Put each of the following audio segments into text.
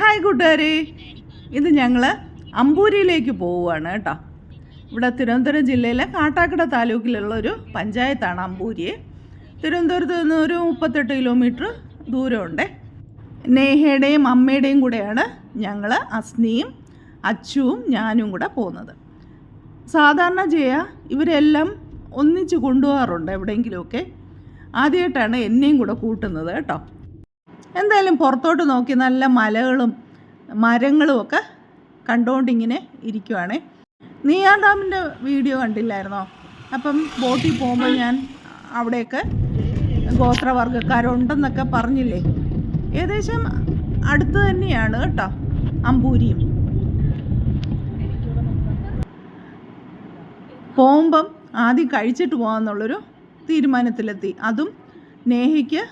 Hi കൂട്ടുകാരെ. ഇത് ഞങ്ങൾ അമ്പൂരിയിലേക്ക് പോവുകയാണ് കേട്ടോ. ഇവിടെ തിരുവനന്തപുരം ജില്ലയിലെ കാട്ടാക്കട താലൂക്കിലുള്ള ഒരു പഞ്ചായത്താണ് അമ്പൂരി. തിരുവനന്തപുരത്ത് നിന്ന് ഒരു മുപ്പത്തെട്ട് കിലോമീറ്റർ ദൂരമുണ്ട്. നേഹയുടെയും അമ്മയുടെയും കൂടെയാണ് ഞങ്ങൾ അസ്നിയും അച്ചുവും ഞാനും കൂടെ പോകുന്നത്. സാധാരണ ചെയ്യുക ഇവരെല്ലാം ഒന്നിച്ച് കൊണ്ടുപോകാറുണ്ട് എവിടെയെങ്കിലുമൊക്കെ. ആദ്യമായിട്ടാണ് എന്നെയും കൂടെ കൂട്ടുന്നത് കേട്ടോ. എന്തായാലും പുറത്തോട്ട് നോക്കി നല്ല മലകളും മരങ്ങളും ഒക്കെ കണ്ടുകൊണ്ടിങ്ങനെ ഇരിക്കുവാണേ. നീയാ ഡാമിന്റെ വീഡിയോ കണ്ടില്ലായിരുന്നോ? അപ്പം ബോട്ടിൽ പോകുമ്പോൾ ഞാൻ അവിടെയൊക്കെ ഗോത്രവർഗക്കാരുണ്ടെന്നൊക്കെ പറഞ്ഞില്ലേ? ഏകദേശം അടുത്ത് തന്നെയാണ് കേട്ടോ അമ്പൂരിയും. പോകുമ്പം ആദ്യം കഴിച്ചിട്ട് പോകാമെന്നുള്ളൊരു തീരുമാനത്തിലെത്തി. അതും നേഹയ്ക്ക്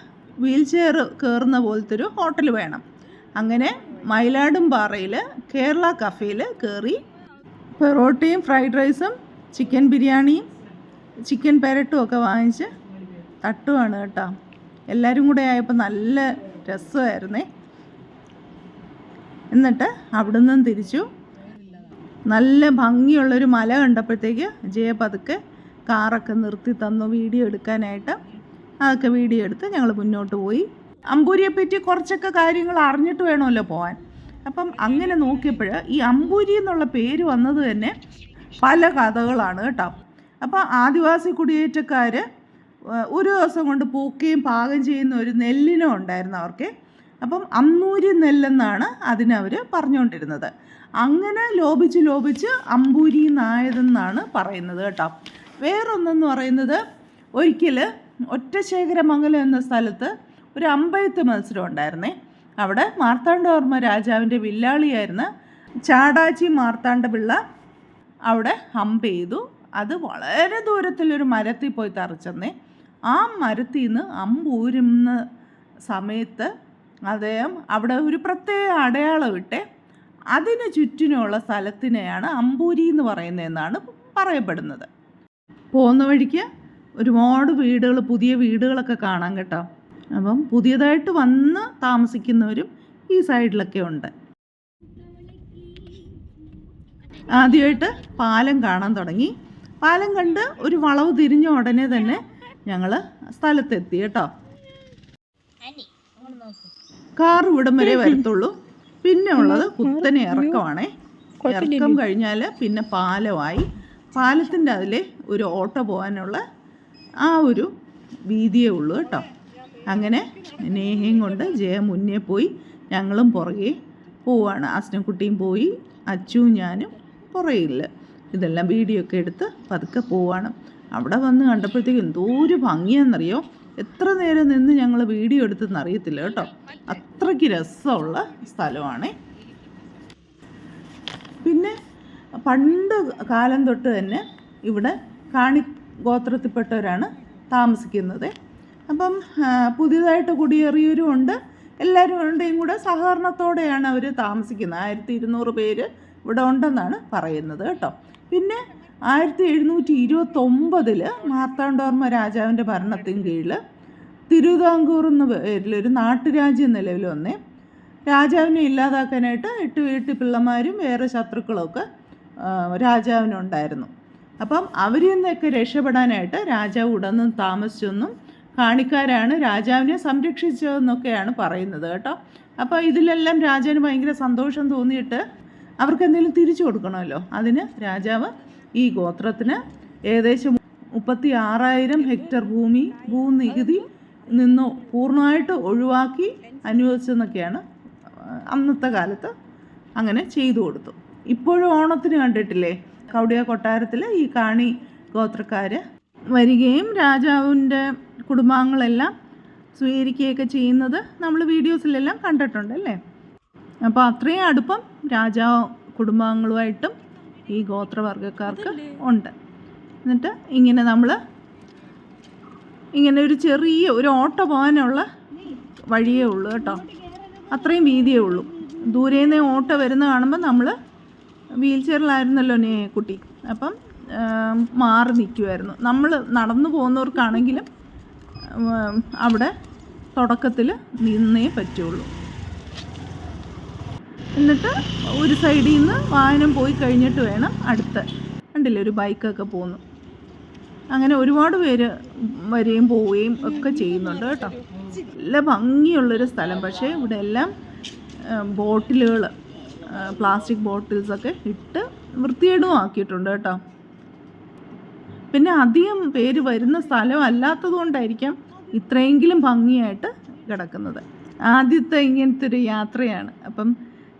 വീൽ ചെയർ കയറുന്ന പോലത്തെ ഒരു ഹോട്ടൽ വേണം. അങ്ങനെ മയിലാടുംപാറയിൽ കേരള കഫേയിൽ കയറി പൊറോട്ടയും ഫ്രൈഡ് റൈസും ചിക്കൻ ബിരിയാണിയും ചിക്കൻ പെരട്ടും ഒക്കെ വാങ്ങിച്ച് തട്ടുവാണ് കേട്ടോ. എല്ലാവരും കൂടെ ആയപ്പോൾ നല്ല രസമായിരുന്നേ. എന്നിട്ട് അവിടെ നിന്നും തിരിച്ചു. നല്ല ഭംഗിയുള്ളൊരു മല കണ്ടപ്പോഴത്തേക്ക് ജയ പതുക്കെ കാറൊക്കെ നിർത്തി തന്നു വീഡിയോ എടുക്കാനായിട്ട്. അതൊക്കെ വീഡിയോ എടുത്ത് ഞങ്ങൾ മുന്നോട്ട് പോയി. അമ്പൂരിയെ പറ്റി കുറച്ചൊക്കെ കാര്യങ്ങൾ അറിഞ്ഞിട്ട് വേണമല്ലോ പോകാൻ അപ്പം അങ്ങനെ നോക്കിയപ്പോൾ ഈ അമ്പൂരി എന്നുള്ള പേര് വന്നത് തന്നെ പല കഥകളാണ് കേട്ടോ. അപ്പോൾ ആദിവാസി കുടിയേറ്റക്കാർ ഒരു ദിവസം കൊണ്ട് പൂക്കുകയും പാകം ചെയ്യുന്ന ഒരു നെല്ലിനം ഉണ്ടായിരുന്നു അവർക്ക്. അപ്പം അന്നൂരി നെല്ലെന്നാണ് അതിനവർ പറഞ്ഞുകൊണ്ടിരുന്നത് അങ്ങനെ ലോപിച്ച് ലോപിച്ച് അമ്പൂരി നായതെന്നാണ് പറയുന്നത് കേട്ടോ. വേറൊന്നെന്ന് പറയുന്നത് ഒരിക്കൽ ഒറ്റശേഖരമംഗലം എന്ന സ്ഥലത്ത് ഒരു അമ്പയത്ത് മത്സരം ഉണ്ടായിരുന്നേ. അവിടെ മാർത്താണ്ഡവർമ്മ രാജാവിന്റെ വില്ലാളിയായിരുന്ന ചാടാച്ചി മാർത്താണ്ഡപിള്ള അവിടെ ഹമ്പ് ചെയ്തു. അത് വളരെ ദൂരത്തിലൊരു മരത്തിൽ പോയി തറച്ചെന്നേ. ആ മരത്തിൽ നിന്ന് അമ്പൂരുന്ന സമയത്ത് അദ്ദേഹം അവിടെ ഒരു പ്രത്യേക അടയാളം ഇട്ട്. അതിന് ചുറ്റിനുമുള്ള സ്ഥലത്തിനെയാണ് അമ്പൂരി എന്ന് പറയുന്നതെന്നാണ് പറയപ്പെടുന്നത്. പോകുന്ന വഴിക്ക് ഒരുപാട് വീടുകൾ പുതിയ വീടുകളൊക്കെ കാണാം കേട്ടോ. അപ്പം പുതിയതായിട്ട് വന്ന് താമസിക്കുന്നവരും ഈ സൈഡിലൊക്കെ ഉണ്ട്. ആദ്യമായിട്ട് പാലം കാണാൻ തുടങ്ങി. പാലം കണ്ട് ഒരു വളവ് തിരിഞ്ഞ ഉടനെ തന്നെ ഞങ്ങൾ സ്ഥലത്തെത്തി കേട്ടോ. കാർ ഇവിടം വരെ വരത്തുള്ളൂ. പിന്നെ ഉള്ളത് കുത്തനെ ഇറക്കമാണേ. ഇറക്കം കഴിഞ്ഞാൽ പിന്നെ പാലമായി പാലത്തിന്റെ അതിലെ ഒരു ഓട്ടോ പോകാനുള്ള ആ ഒരു വീതിയേ ഉള്ളൂ കേട്ടോ. അങ്ങനെ നേഹയും കൊണ്ട് ജയ മുന്നേ പോയി ഞങ്ങളും പുറകെ പോവാണ്. അസ്നക്കുട്ടിയും പോയി അച്ചുവും ഞാനും പുറയില്ല ഇതെല്ലാം വീഡിയോ ഒക്കെ എടുത്ത് പതുക്കെ പോവാണ്. അവിടെ വന്ന് കണ്ടപ്പോഴത്തേക്ക് എന്തോ ഒരു ഭംഗിയാണെന്നറിയോ? എത്ര നേരം നിന്ന് ഞങ്ങൾ വീഡിയോ എടുത്തെന്ന് അറിയത്തില്ല കേട്ടോ. അത്രയ്ക്ക് രസമുള്ള സ്ഥലമാണേ. പിന്നെ പണ്ട് കാലം തൊട്ട് തന്നെ ഇവിടെ കാണി ഗോത്രത്തിൽപ്പെട്ടവരാണ് താമസിക്കുന്നത്. അപ്പം പുതിയതായിട്ട് കുടിയേറിയവരും ഉണ്ട്. എല്ലാവരുടെയും കൂടെ സഹകരണത്തോടെയാണ് അവർ താമസിക്കുന്നത്. ആയിരത്തി ഇരുന്നൂറ് പേര് ഇവിടെ ഉണ്ടെന്നാണ് പറയുന്നത് കേട്ടോ. പിന്നെ ആയിരത്തി എഴുന്നൂറ്റി ഇരുപത്തൊമ്പതിൽ മാർത്താണ്ഡവർമ്മ രാജാവിന്റെ ഭരണത്തിന് കീഴിൽ തിരുവിതാംകൂർ എന്ന പേരിൽ ഒരു നാട്ടുരാജ്യം നിലവിൽ വന്നേ. രാജാവിനെ ഇല്ലാതാക്കാനായിട്ട് എട്ട് വീട്ടിൽ പിള്ളമാരും വേറെ ശത്രുക്കളൊക്കെ രാജാവിനുണ്ടായിരുന്നു. അപ്പം അവരിൽ നിന്നൊക്കെ രക്ഷപ്പെടാനായിട്ട് രാജാവ് ഉടന്നും താമസിച്ചൊന്നും കാണിക്കാരാണ് രാജാവിനെ സംരക്ഷിച്ചതെന്നൊക്കെയാണ് പറയുന്നത് കേട്ടോ. അപ്പോൾ ഇതിലെല്ലാം രാജാവിന് ഭയങ്കര സന്തോഷം തോന്നിയിട്ട് അവർക്ക് എന്തെങ്കിലും തിരിച്ചു കൊടുക്കണമല്ലോ? അതിന് രാജാവ് ഈ ഗോത്രത്തിന് ഏകദേശം മുപ്പത്തി ആറായിരം ഹെക്ടർ ഭൂമി ഭൂനികുതി നിന്ന് പൂർണമായിട്ട് ഒഴിവാക്കി അനുവദിച്ചെന്നൊക്കെയാണ് അന്നത്തെ കാലത്ത് അങ്ങനെ ചെയ്തു കൊടുത്തു. ഇപ്പോഴും ഓണത്തിന് കണ്ടിട്ടില്ലേ? കൗടിയ കൊട്ടാരത്തിൽ ഈ കാണി ഗോത്രക്കാർ വരികയും രാജാവിന്റെ കുടുംബാംഗങ്ങളെല്ലാം സ്വീകരിക്കുകയൊക്കെ ചെയ്യുന്നത് നമ്മൾ വീഡിയോസിലെല്ലാം കണ്ടിട്ടുണ്ട് അല്ലേ? അപ്പോൾ അത്രയും അടുപ്പം രാജാവ് കുടുംബാംഗങ്ങളുമായിട്ടും ഈ ഗോത്രവർഗക്കാർക്ക് ഉണ്ട്. എന്നിട്ട് ഇങ്ങനെ നമ്മൾ ഇങ്ങനെ ഒരു ചെറിയ ഒരു ഓട്ടോ പോകാനുള്ള വഴിയേ ഉള്ളൂ കേട്ടോ. അത്രയും വീതിയേ ഉള്ളൂ. ദൂരെ നിന്ന് ഓട്ടോ വരുന്ന കാണുമ്പോൾ നമ്മൾ വീൽ ചെയറിലായിരുന്നല്ലോ നേ കുട്ടി. അപ്പം മാറി നിൽക്കുമായിരുന്നു നമ്മൾ നടന്നു പോകുന്നവർക്കാണെങ്കിലും അവിടെ തുടക്കത്തിൽ നിന്നേ പറ്റുള്ളൂ. എന്നിട്ട് ഒരു സൈഡിൽ നിന്ന് വാഹനം പോയി കഴിഞ്ഞിട്ട് വേണം അടുത്ത്. കണ്ടില്ലേ ഒരു ബൈക്കൊക്കെ പോകുന്നു അങ്ങനെ ഒരുപാട് പേര് വരികയും പോവുകയും ഒക്കെ ചെയ്യുന്നുണ്ട് കേട്ടോ. നല്ല ഭംഗിയുള്ളൊരു സ്ഥലം. പക്ഷേ ഇവിടെ എല്ലാം ബോട്ടിലുകൾ പ്ലാസ്റ്റിക് ബോട്ടിൽസൊക്കെ ഇട്ട് വൃത്തികേടും ആക്കിയിട്ടുണ്ട് കേട്ടോ. പിന്നെ അധികം പേര് വരുന്ന സ്ഥലം അല്ലാത്തത് കൊണ്ടായിരിക്കാം ഇത്രയെങ്കിലും ഭംഗിയായിട്ട് കിടക്കുന്നത്. ആദ്യത്തെ ഇങ്ങനത്തെ ഒരു യാത്രയാണ്. അപ്പം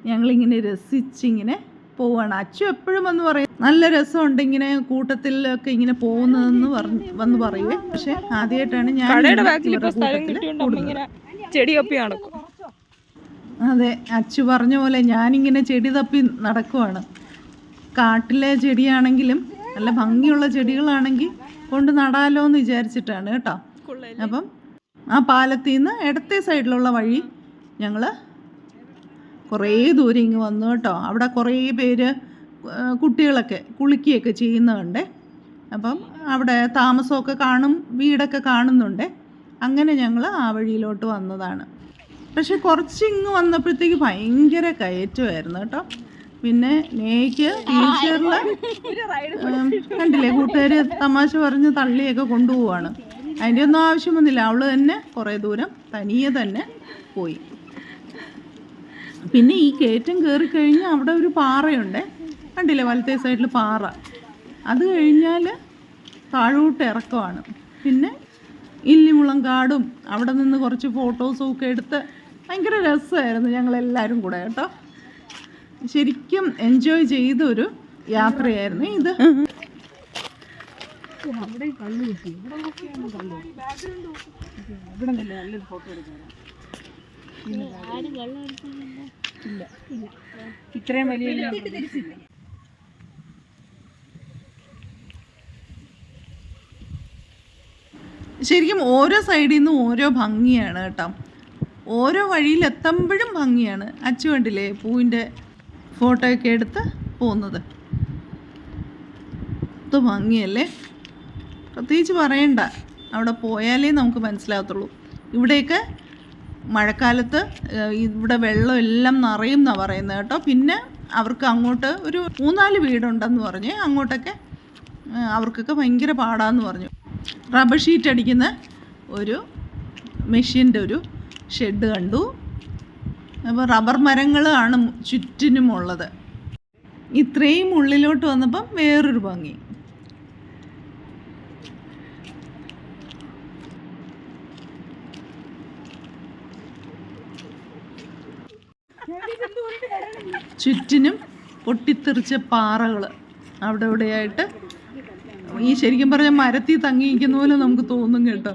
ഞങ്ങളിങ്ങനെ രസിച്ചിങ്ങനെ പോവാണ്. അച്ചു എപ്പോഴും വന്ന് പറയും നല്ല രസമുണ്ട് ഇങ്ങനെ കൂട്ടത്തിലൊക്കെ ഇങ്ങനെ പോകുന്നതെന്ന് പറഞ്ഞ് വന്ന് പറയുവേ. പക്ഷെ ആദ്യമായിട്ടാണ് ഞാൻ കടയുടെ ഇങ്ങനെ ബാക്കിൽ ഇപ്പൊ ഇവരുടെ സ്ഥലം കൂട്ടത്തിൽ കിട്ടിയോണ്ട് അമ്മ ഇങ്ങനെ ചെടിയൊപ്പി നടക്കും. അതെ അച്ചു പറഞ്ഞ പോലെ ഞാനിങ്ങനെ ചെടി തപ്പി നടക്കുവാണ്. കാട്ടിലെ ചെടിയാണെങ്കിലും നല്ല ഭംഗിയുള്ള ചെടികളാണെങ്കിൽ കൊണ്ട് നടാലോ എന്ന് വിചാരിച്ചിട്ടാണ് കേട്ടോ. അപ്പം ആ പാലത്തിൽ നിന്ന് ഇടത്തെ സൈഡിലുള്ള വഴി ഞങ്ങൾ കുറേ ദൂരം ഇങ്ങ് വന്നു കേട്ടോ. അവിടെ കുറേ പേര് കുട്ടികളൊക്കെ കുളിക്കുകയൊക്കെ ചെയ്യുന്നുണ്ട് അപ്പം അവിടെ താമസമൊക്കെ കാണും വീടൊക്കെ കാണുന്നുണ്ട്. അങ്ങനെ ഞങ്ങൾ ആ വഴിയിലോട്ട് വന്നതാണ്. പക്ഷെ കുറച്ച് ഇങ്ങ് വന്നപ്പോഴത്തേക്ക് ഭയങ്കര കയറ്റമായിരുന്നു കേട്ടോ. പിന്നെ നെയ്ക്ക് വീൽ കണ്ടില്ലേ കൂട്ടുകാർ തമാശ പറഞ്ഞ് തള്ളിയൊക്കെ കൊണ്ടുപോവാണ്. അതിന്റെ ഒന്നും ആവശ്യം വന്നില്ല തന്നെ കുറേ ദൂരം തനിയെ തന്നെ പോയി. പിന്നെ ഈ കയറ്റം കയറി കഴിഞ്ഞാൽ അവിടെ ഒരു പാറയുണ്ട്. കണ്ടില്ലേ വലത്തെ സൈഡിൽ പാറ. അത് കഴിഞ്ഞാൽ താഴോട്ട് ഇറക്കമാണ്. പിന്നെ ഇല്ലിമുളം കാടും അവിടെ നിന്ന് കുറച്ച് ഫോട്ടോസും ഒക്കെ എടുത്ത് ഭയങ്കര രസമായിരുന്നു ഞങ്ങളെല്ലാവരും കൂടെ കേട്ടോ. ശരിക്കും എൻജോയ് ചെയ്തൊരു യാത്രയായിരുന്നു ഇത്. ഇത്രയും വലിയ ശരിക്കും ഓരോ സൈഡിൽ നിന്നും ഓരോ ഭംഗിയാണ് കേട്ടോ. ഓരോ വഴിയിൽ എത്തുമ്പോഴും ഭംഗിയാണ്. അച്ചു കണ്ടില്ലേ പൂവിന്റെ ഫോട്ടോയൊക്കെ എടുത്ത് പോകുന്നത്. ഇത് ഭംഗിയല്ലേ? പ്രത്യേകിച്ച് പറയണ്ട. അവിടെ പോയാലേ നമുക്ക് മനസ്സിലാകത്തുള്ളൂ. ഇവിടെയൊക്കെ മഴക്കാലത്ത് ഇവിടെ വെള്ളം എല്ലാം നിറയും എന്നാണ് പറയുന്നത് കേട്ടോ. പിന്നെ അവർക്ക് അങ്ങോട്ട് ഒരു മൂന്നാൽ വീടുണ്ടെന്ന് പറഞ്ഞ് അങ്ങോട്ടൊക്കെ അവർക്കൊക്കെ ഭയങ്കര പാടാന്ന് പറഞ്ഞു. റബ്ബർ ഷീറ്റ് അടിക്കുന്ന ഒരു മെഷീന്റെ ഒരു ഷെഡ് കണ്ടു. അപ്പോൾ റബ്ബർ മരങ്ങളാണ് ചുറ്റിനുമുള്ളത്. ഇത്രയും ഉള്ളിലോട്ട് വന്നപ്പം വേറൊരു ഭംഗി. ചുറ്റിനും പൊട്ടിത്തെറിച്ച പാറകൾ അവിടെ ഇവിടെയായിട്ട്. ഈ ശരിക്കും പറഞ്ഞ മരത്തിൽ തങ്ങിയിരിക്കുന്ന പോലെ നമുക്ക് തോന്നും കേട്ടോ.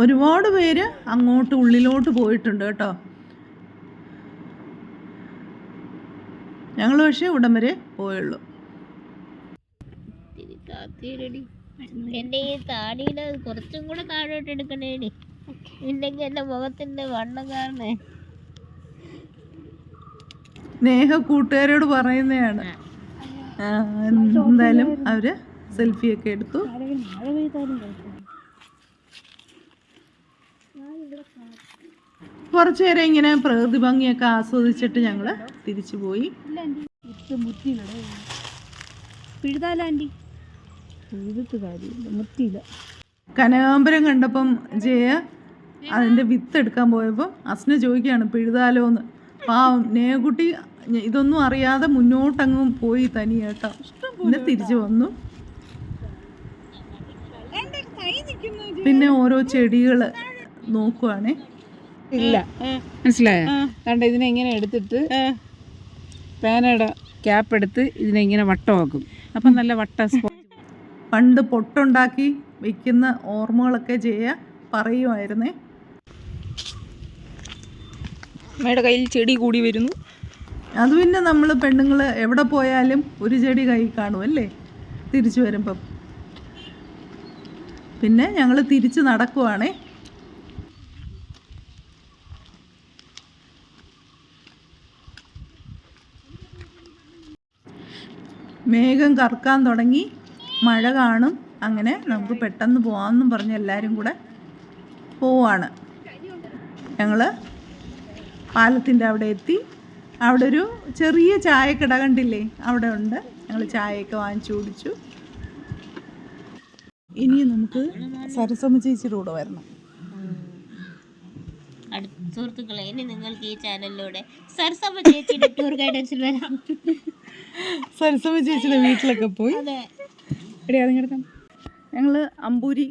ഒരുപാട് പേര് അങ്ങോട്ട് ഉള്ളിലോട്ട് പോയിട്ടുണ്ട് കേട്ടോ. ഞങ്ങൾ പക്ഷേ ഇവിടം വരെ പോയുള്ളൂ. എന്റെ ഈ താടിയുടെ കുറച്ചും കൂടെ താഴോട്ട് എടുക്കണേടി. ഇല്ലെങ്കിൽ എന്റെ മുഖത്തിന്റെ വണ്ണം കാണണേ സ്നേഹ കൂട്ടുകാരോട് പറയുന്നതാണ് എന്തായാലും അവർ സെൽഫിയൊക്കെ എടുത്തു. കുറച്ചു നേരം ഇങ്ങനെ പ്രകൃതി ഭംഗിയൊക്കെ ആസ്വദിച്ചിട്ട് ഞങ്ങൾ തിരിച്ചു പോയി. പിഴുതാലാന്റി പിഴുതിട്ട് കാര്യമില്ല മുത്തിയില്ല കനകാമ്പരം കണ്ടപ്പം ജയ അതിന്റെ വിത്ത് എടുക്കാൻ പോയപ്പോ അസ്ന ചോദിക്കുകയാണ് പിഴുതാലോന്ന് പാവം നേകുട്ടി ഇതൊന്നും അറിയാതെ മുന്നോട്ടങ്ങും പോയി തനിയേട്ടോ. പിന്നെ തിരിച്ചു വന്നു. പിന്നെ ഓരോ ചെടികൾ നോക്കുവാണേ. ഇല്ല. മനസ്സിലായോ? കണ്ട ഇതിനെ ഇങ്ങനെ എടുത്തിട്ട് പേനയുടെ ക്യാപ്പ് എടുത്ത് ഇതിനെ ഇങ്ങനെ വട്ടമാക്കും. അപ്പം നല്ല വട്ട പണ്ട് പൊട്ടുണ്ടാക്കി വെക്കുന്ന ഓർമ്മകളൊക്കെ ജയ പറയുമായിരുന്നേ അമ്മയുടെ കയ്യിൽ ചെടി കൂടി വരുന്നു. അത് പിന്നെ നമ്മൾ പെണ്ണുങ്ങൾ എവിടെ പോയാലും ഒരു ചെടി കൈ കാണും അല്ലേ? തിരിച്ചു വരുമ്പം. പിന്നെ ഞങ്ങൾ തിരിച്ച് നടക്കുവാണേ. മേഘം കറക്കാൻ തുടങ്ങി. മഴ കാണും. അങ്ങനെ നമുക്ക് പെട്ടെന്ന് പോകാമെന്നും പറഞ്ഞ് എല്ലാവരും കൂടെ പോവാണ്. ഞങ്ങൾ പാലത്തിന്റെ അവിടെ എത്തി. അവിടെ ഒരു ചെറിയ ചായക്കട കണ്ടില്ലേ? അവിടെ ഉണ്ട്. ഞങ്ങൾ ചായയൊക്കെ വാങ്ങിച്ചു കുടിച്ചു. ഇനി നമുക്ക് സരസമ്മ ചേച്ചിയുടെ വരണം. സുഹൃത്തുക്കളെ ഇനി നിങ്ങൾക്ക് ഈ ചാനലിലൂടെ സർസമ്മ ചേച്ചിയുടെ ടൂർ ഗൈഡൻസിൽ വരാം. സരസമ്മ ചേച്ചിയുടെ വീട്ടിലൊക്കെ പോയി. എടി ഞങ്ങൾ അമ്പൂരി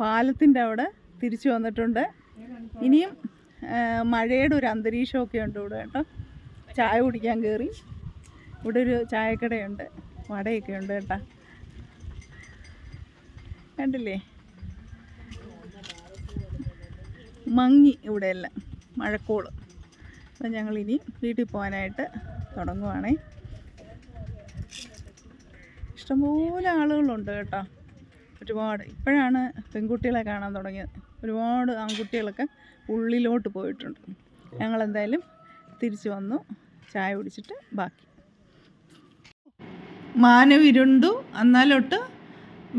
പാലത്തിന്റെ അവിടെ തിരിച്ചു വന്നിട്ടുണ്ട്. ഇനിയും മഴയുടെ ഒരു അന്തരീക്ഷമൊക്കെ ഉണ്ട് ഇവിടെ കേട്ടോ. ചായ കുടിക്കാൻ കയറി ഇവിടെ ഒരു ചായക്കടയുണ്ട്. വടയൊക്കെ ഉണ്ട് കേട്ടോ. കണ്ടില്ലേ? മങ്ങി ഇവിടെയെല്ലാം. മഴക്കോൾ. അപ്പം ഞങ്ങളിനി വീട്ടിൽ പോകാനായിട്ട് തുടങ്ങുവാണേ. ഇഷ്ടംപോലെ ആളുകളുണ്ട് കേട്ടോ. ഒരുപാട്. ഇപ്പോഴാണ് പെൺകുട്ടികളെ കാണാൻ തുടങ്ങിയത്. ഒരുപാട് ആൺകുട്ടികളൊക്കെ ഉള്ളിലോട്ട് പോയിട്ടുണ്ട്. ഞങ്ങളെന്തായാലും തിരിച്ചു വന്നു. ചായ കുടിച്ചിട്ട് ബാക്കി. മാനവിരുണ്ടു അന്നാലോട്ട്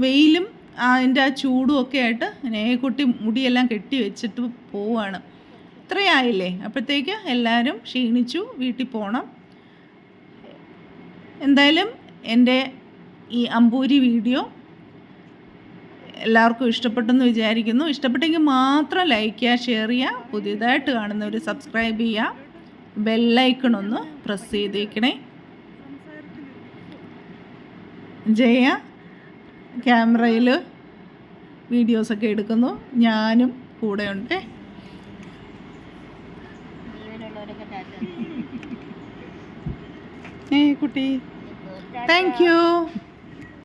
വെയിലും അതിന്റെ ആ ചൂടും ഒക്കെ ആയിട്ട് നേക്കുട്ടി മുടിയെല്ലാം കെട്ടി വെച്ചിട്ട് പോവാണ്. ഇത്രയായില്ലേ? അപ്പോഴത്തേക്ക് എല്ലാവരും ക്ഷീണിച്ചു. വീട്ടിൽ പോകണം എന്തായാലും എന്റെ ഈ അമ്പൂരി വീഡിയോ എല്ലാവർക്കും ഇഷ്ടപ്പെട്ടെന്ന് വിചാരിക്കുന്നു. ഇഷ്ടപ്പെട്ടെങ്കിൽ മാത്രം ലൈക്ക് ചെയ്യുക ഷെയർ ചെയ്യുക പുതിയതായിട്ട് കാണുന്നവർ സബ്സ്ക്രൈബ് ചെയ്യുക. ബെല്ലൈക്കൺ ഒന്ന് പ്രസ് ചെയ്തേക്കണേ. ജയ ക്യാമറയിൽ വീഡിയോസൊക്കെ എടുക്കുന്നു. ഞാനും കൂടെ ഉണ്ട്. ജീവനുള്ളവരൊക്കെ ടാറ്റ ഏ കുട്ടി. Thank you